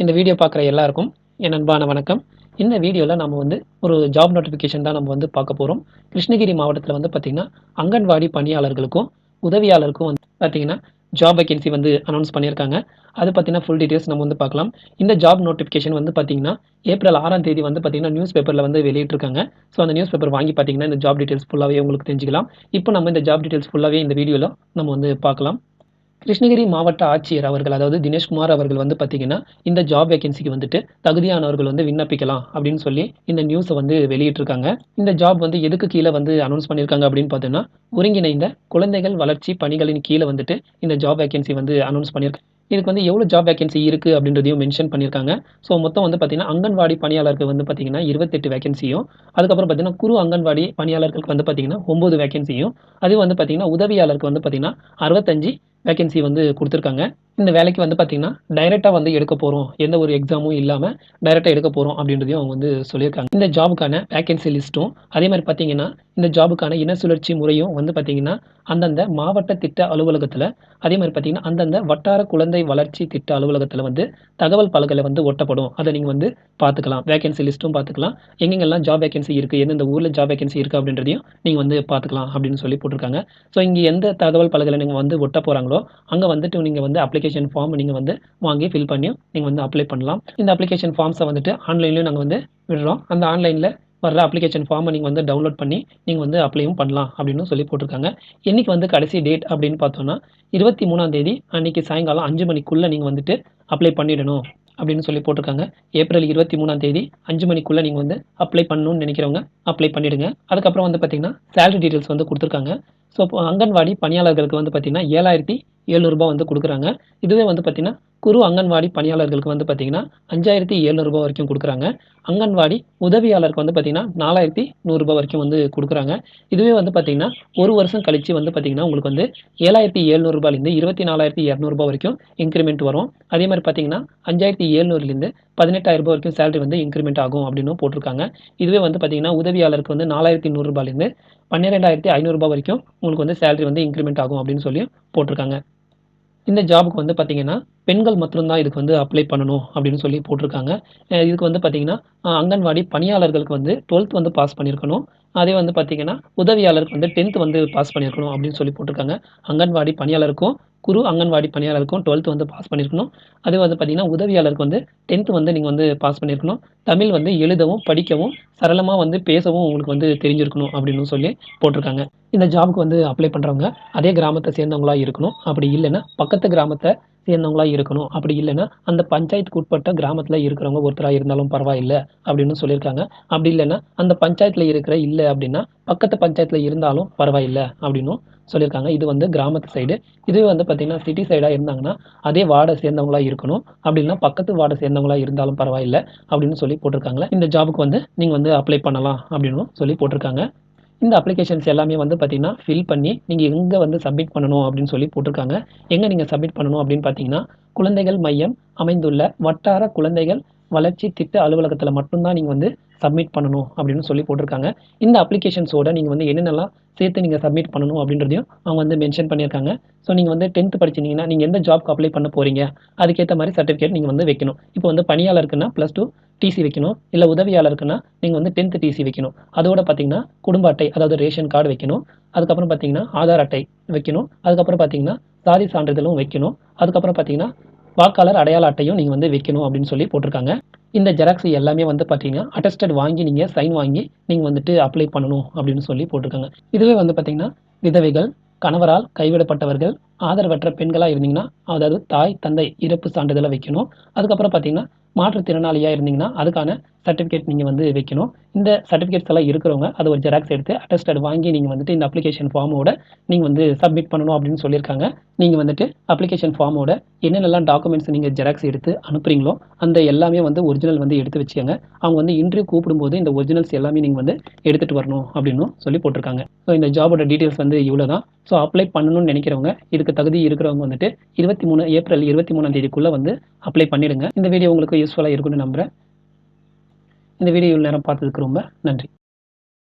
இந்த வீடியோ பார்க்குற எல்லாருக்கும் என் அன்பான வணக்கம். இந்த வீடியோவில் நம்ம வந்து ஒரு ஜாப் நோட்டிஃபிகேஷன் தான் நம்ம வந்து பார்க்க போகிறோம் கிருஷ்ணகிரி மாவட்டத்தில் வந்து பார்த்திங்கன்னா அங்கன்வாடி பணியாளர்களுக்கும் உதவியாளருக்கும் வந்து பார்த்திங்கன்னா ஜாப் வேகன்சி வந்து அனௌன்ஸ் பண்ணியிருக்காங்க. அது பார்த்தீங்கன்னா ஃபுல் டீட்டெயில்ஸ் நம்ம வந்து பார்க்கலாம். இந்த ஜாப் நோட்டிஃபிகேஷன் வந்து பார்த்தீங்கன்னா ஏப்ரல் ஆறாம் தேதி வந்து பார்த்தீங்கன்னா நியூஸ் பேப்பரில் வந்து வெளியிட்டிருக்காங்க. ஸோ அந்த நியூஸ் பேப்பர் வாங்கி பார்த்தீங்கன்னா இந்த ஜாப் டீட்டெயில்ஸ் ஃபுல்லாகவே உங்களுக்கு தெரிஞ்சுக்கலாம். இப்போ நம்ம இந்த ஜாப் டீட்டெயில்ஸ் ஃபுல்லாகவே இந்த வீடியோவில் நம்ம வந்து பார்க்கலாம். கிருஷ்ணகிரி மாவட்ட ஆட்சியர் அவர்கள் அதாவது தினேஷ்குமார் அவர்கள் வந்து பார்த்தீங்கன்னா இந்த ஜாப் வேகன்சிக்கு வந்துட்டு தகுதியானவர்கள் வந்து விண்ணப்பிக்கலாம் அப்படின்னு சொல்லி இந்த நியூஸை வந்து வெளியிட்டிருக்காங்க. இந்த ஜாப் வந்து எதுக்கு கீழே வந்து அனௌன்ஸ் பண்ணியிருக்காங்க அப்படின்னு பார்த்தோம்னா ஒருங்கிணைந்த குழந்தைகள் வளர்ச்சி பணிகளின் கீழே வந்துட்டு இந்த ஜாப் வேகன்சி வந்து அனௌன்ஸ் பண்ணியிருக்காங்க. இதுக்கு வந்து எவ்வளோ ஜாப் வேகன்சி இருக்குது அப்படின்றதையும் மென்ஷன் பண்ணியிருக்காங்க. ஸோ மொத்தம் வந்து பார்த்திங்கன்னா அங்கன்வாடி பணியாளருக்கு வந்து பார்த்திங்கன்னா இருபத்தெட்டு வேகன்சியும் அதுக்கப்புறம் பார்த்தீங்கன்னா குறு அங்கன்வாடி பணியாளர்களுக்கு வந்து பார்த்தீங்கன்னா ஒம்பது வேகன்சியும் அது வந்து பார்த்தீங்கன்னா உதவியாளருக்கு வந்து பார்த்திங்கன்னா அறுபத்தஞ்சு வேகன்சி வந்து கொடுத்துருக்காங்க. இந்த வேலைக்கு வந்து பார்த்தீங்கன்னா டைரெக்டாக வந்து எடுக்க போகிறோம் எந்த ஒரு எக்ஸாமும் இல்லாமல் டைரெக்டாக எடுக்க போகிறோம் அப்படின்றதையும் அவங்க வந்து சொல்லியிருக்காங்க. இந்த ஜாபுக்கான வேகன்சி லிஸ்ட்டும் அதே மாதிரி பார்த்தீங்கன்னா இந்த ஜாபுக்கான இன சுழற்சி முறையும் வந்து பார்த்தீங்கன்னா அந்தந்த மாவட்ட திட்ட அலுவலகத்தில் அதே மாதிரி பார்த்தீங்கன்னா அந்தந்த வட்டார குழந்தை வளர்ச்சி திட்ட அலுவலகத்தில் வந்து தகவல் பலகையில் வந்து ஒட்டப்படும். அதை நீங்கள் வந்து பார்த்துக்கலாம் வேகன்சி லிஸ்ட்டும் பார்த்துக்கலாம் எங்கெங்கெல்லாம் ஜாப் வேகன்சி இருக்குது எந்தெந்த ஊரில் ஜாப் வேகன்சி இருக்குது அப்படின்றதையும் நீங்கள் வந்து பார்த்துக்கலாம் அப்படின்னு சொல்லி போட்டிருக்காங்க. ஸோ இங்கே எந்த தகவல் பலகையில் நீங்கள் வந்து ஒட்ட போகிறாங்களோ அங்கே வந்துட்டு நீங்கள் வந்து அப்ளிகேஷன் ஃபார்ம் நீங்கள் வந்து வாங்கி ஃபில் பண்ணி நீங்கள் வந்து அப்ளை பண்ணலாம். இந்த அப்ளிகேஷன் ஃபார்ம்ஸை வந்துட்டு ஆன்லைன்லேயும் நாங்கள் வந்து விடுறோம். அந்த ஆன்லைனில் வர்ற அப்ளிகேஷன் ஃபார்மை நீங்கள் வந்து டவுன்லோட் பண்ணி நீங்கள் வந்து அப்ளையும் பண்ணலாம் அப்படின்னு சொல்லி போட்டிருக்காங்க. என்றைக்கு வந்து கடைசி டேட் அப்படின்னு பார்த்தோன்னா இருபத்தி மூணாம் தேதி அன்றைக்கி சாயங்காலம் அஞ்சு மணிக்குள்ளே நீங்கள் வந்துட்டு அப்ளை பண்ணிடணும் அப்படின்னு சொல்லி போட்டிருக்காங்க. ஏப்ரல் இருபத்தி மூணாம் தேதி அஞ்சு மணிக்குள்ளே நீங்கள் வந்து அப்ளை பண்ணணும்னு நினைக்கிறவங்க அப்ளை பண்ணிவிடுங்க அதுக்கப்புறம் வந்து பார்த்தீங்கன்னா சேலரி டீட்டெயில்ஸ் வந்து கொடுத்துருக்காங்க. ஸோ இப்போ அங்கன்வாடி பணியாளர்களுக்கு வந்து பார்த்தீங்கன்னா ஏழாயிரத்தி எழுநூறுபா வந்து கொடுக்குறாங்க. இதுவே வந்து பார்த்திங்கன்னா குறு அங்கன்வாடி பணியாளர்களுக்கு வந்து பார்த்தீங்கன்னா அஞ்சாயிரத்தி எழுநூறுபா வரைக்கும் கொடுக்குறாங்க. அங்கன்வாடி உதவியாளருக்கு வந்து பார்த்தீங்கன்னா நாலாயிரத்தி நூறுரூபா வரைக்கும் வந்து கொடுக்குறாங்க. இதுவே வந்து பார்த்தீங்கன்னா ஒரு வருஷம் கழித்து வந்து பார்த்தீங்கன்னா உங்களுக்கு வந்து ஏழாயிரத்தி எழுநூறுபாலேருந்து இருபத்தி நாலாயிரத்தி இரநூறுபா வரைக்கும் இன்க்ரிமெண்ட் வரும். அதே மாதிரி பார்த்தீங்கன்னா அஞ்சாயிரத்தி எழுநூறுலேருந்து பதினெட்டாயிரம் ரூபாய் வரைக்கும் சேலரி வந்து இன்க்ரிமெண்ட் ஆகும் அப்படின்னு போட்டிருக்காங்க. இதுவே வந்து பார்த்தீங்கன்னா உதவியாளருக்கு வந்து நாலாயிரத்தி நூறுரூபாலேருந்து பன்னிரெண்டாயிரத்தி ஐநூறுரூபா வரைக்கும் உங்களுக்கு வந்து சேலரி வந்து இன்க்ரிமெண்ட் ஆகும் அப்படின்னு சொல்லி போட்டிருக்காங்க. இந்த ஜாபுக்கு வந்து பார்த்தீங்கன்னா பெண்கள் மட்டும்தான் இதுக்கு வந்து அப்ளை பண்ணணும் அப்படின்னு சொல்லி போட்டிருக்காங்க. இதுக்கு வந்து பார்த்தீங்கன்னா அங்கன்வாடி பணியாளர்களுக்கு வந்து டுவெல்த் வந்து பாஸ் பண்ணியிருக்கணும். அதே வந்து பார்த்தீங்கன்னா உதவியாளருக்கு வந்து டென்த் வந்து பாஸ் பண்ணியிருக்கணும் அப்படின்னு சொல்லி போட்டிருக்காங்க. அங்கன்வாடி பணியாளருக்கும் குரு அங்கன்வாடி பணியாளருக்கும் டுவெல்த் வந்து பாஸ் பண்ணியிருக்கணும். அதே வந்து பார்த்தீங்கன்னா உதவியாளருக்கு வந்து டென்த் வந்து நீங்கள் வந்து பாஸ் பண்ணியிருக்கணும். தமிழ் வந்து எழுதவும் படிக்கவும் சரளமாக வந்து பேசவும் உங்களுக்கு வந்து தெரிஞ்சிருக்கணும் அப்படின்னு சொல்லி போட்டிருக்காங்க. இந்த ஜாபுக்கு வந்து அப்ளை பண்ணுறவங்க அதே கிராமத்தை சேர்ந்தவங்களா இருக்கணும். அப்படி இல்லைன்னா பக்கத்து கிராமத்தை சேர்ந்தவங்களா இருக்கணும். அப்படி இல்லைன்னா அந்த பஞ்சாயத்துக்கு உட்பட்ட கிராமத்தில் இருக்கிறவங்க ஒருத்தராக இருந்தாலும் பரவாயில்லை அப்படின்னு சொல்லியிருக்காங்க. அப்படி இல்லைன்னா அந்த பஞ்சாயத்தில் இருக்கிற இல்லை அப்படின்னா பக்கத்து பஞ்சாயத்தில் இருந்தாலும் பரவாயில்லை அப்படின்னும் சொல்லியிருக்காங்க. இது வந்து கிராமத்து சைடு இதுவே வந்து பார்த்திங்கன்னா சிட்டி சைடாக இருந்தாங்கன்னா அதே வார்டை சேர்ந்தவங்களா இருக்கணும். அப்படின்னா பக்கத்து வார்டை சேர்ந்தவங்களா இருந்தாலும் பரவாயில்லை அப்படின்னு சொல்லி போட்டிருக்காங்களே இந்த ஜாபுக்கு வந்து நீங்கள் வந்து அப்ளை பண்ணலாம் அப்படின்னு சொல்லி போட்டிருக்காங்க. இந்த அப்ளிகேஷன்ஸ் எல்லாமே வந்து பார்த்தீங்கன்னா ஃபில் பண்ணி நீங்கள் எங்கே வந்து சப்மிட் பண்ணணும் அப்படின்னு சொல்லி போட்டிருக்காங்க. எங்கே நீங்கள் சப்மிட் பண்ணணும் அப்படின்னு பார்த்தீங்கன்னா குழந்தைகள் மையம் அமைந்துள்ள வட்டார குழந்தைகள் வளர்ச்சி திட்ட அலுவலகத்தில் மட்டும்தான் நீங்கள் வந்து சப்மிட் பண்ணணும் அப்படின்னு சொல்லி போட்டிருக்காங்க. இந்த அப்ளிகேஷன்ஸோட நீங்கள் வந்து என்னென்னலாம் சேர்த்து நீங்கள் சப்மிட் பண்ணணும் அப்படின்றதையும் அவங்க வந்து மென்ஷன் பண்ணியிருக்காங்க. ஸோ நீங்கள் வந்து டென்த்து படிச்சிருந்தீங்கன்னா நீங்கள் எந்த ஜாப்க்கு அப்ளை பண்ண போகிறீங்க அதுக்கேற்ற மாதிரி சர்டிஃபிகேட் நீங்கள் வந்து வைக்கணும். இப்போ வந்து பணியாளருக்குன்னா ப்ளஸ் டூ டிசி வைக்கணும். இல்லை உதவியாளருக்குன்னா நீங்கள் வந்து டென்த்து டிசி வைக்கணும். அதோட பார்த்தீங்கன்னா குடும்ப அட்டை அதாவது ரேஷன் கார்டு வைக்கணும். அதுக்கப்புறம் பார்த்தீங்கன்னா ஆதார் அட்டை வைக்கணும். அதுக்கப்புறம் பார்த்தீங்கன்னா சாதி சான்றிதழும் வைக்கணும். அதுக்கப்புறம் பார்த்தீங்கன்னா வாக்காளர் அடையாள அட்டையும் நீங்கள் வந்து வைக்கணும் அப்படின்னு சொல்லி போட்டிருக்காங்க. இந்த ஜெராக்ஸ் எல்லாமே வந்து பார்த்தீங்கன்னா அட்டஸ்டட் வாங்கி நீங்கள் சைன் வாங்கி நீங்கள் வந்துட்டு அப்ளை பண்ணணும் அப்படின்னு சொல்லி போட்டிருக்காங்க. இதுவே வந்து பார்த்தீங்கன்னா விதவைகள் கணவரால் கைவிடப்பட்டவர்கள் ஆதரவற்ற பெண்களாக இருந்தீங்கன்னா அதாவது தாய் தந்தை இறப்பு சான்றிதழை வைக்கணும். அதுக்கப்புறம் பார்த்தீங்கன்னா மாற்றுத்திறனாளியாக இருந்தீங்கன்னா அதுக்கான சர்டிஃபிகேட் நீங்கள் வந்து வைக்கணும். இந்த சர்டிஃபிகேட்ஸ் எல்லாம் இருக்கிறவங்க அது ஒரு ஜெராக்ஸ் எடுத்து அட்டஸ்டட் வாங்கி நீங்கள் வந்துட்டு இந்த அப்ளிகேஷன் ஃபார்மோட நீங்கள் வந்து சப்மிட் பண்ணணும் அப்படின்னு சொல்லியிருக்காங்க. நீங்கள் வந்துட்டு அப்ளிகேஷன் ஃபார்மோட என்னென்னலாம் டாக்குமெண்ட்ஸ் நீங்கள் ஜெராக்ஸ் எடுத்து அனுப்புறீங்களோ அந்த எல்லாமே வந்து ஒரிஜினல் வந்து எடுத்து வச்சுக்கோங்க. அவங்க வந்து இன்டர்வியூ கூப்பிடும்போது இந்த ஒரிஜினல்ஸ் எல்லாமே நீங்கள் வந்து எடுத்துகிட்டு வரணும் அப்படின்னு சொல்லி போட்டிருக்காங்க. ஸோ இந்த ஜாபோட டீட்டெயில்ஸ் வந்து இவ்வளோ தான் ஸோ அப்ளை பண்ணணும்னு நினைக்கிறவங்க இதுக்கு தகுதி இருக்கிறவங்க வந்துட்டு இருபத்தி மூணு ஏப்ரல் இருபத்தி மூணாம் தேதிக்குள்ளே வந்து அப்ளை பண்ணிடுங்க. இந்த வீடியோ உங்களுக்கு யூஸ்ஃபுல்லாக இருக்குன்னு நம்புகிறேன் இந்த வீடியோ நேரம் பார்த்ததுக்கு ரொம்ப நன்றி.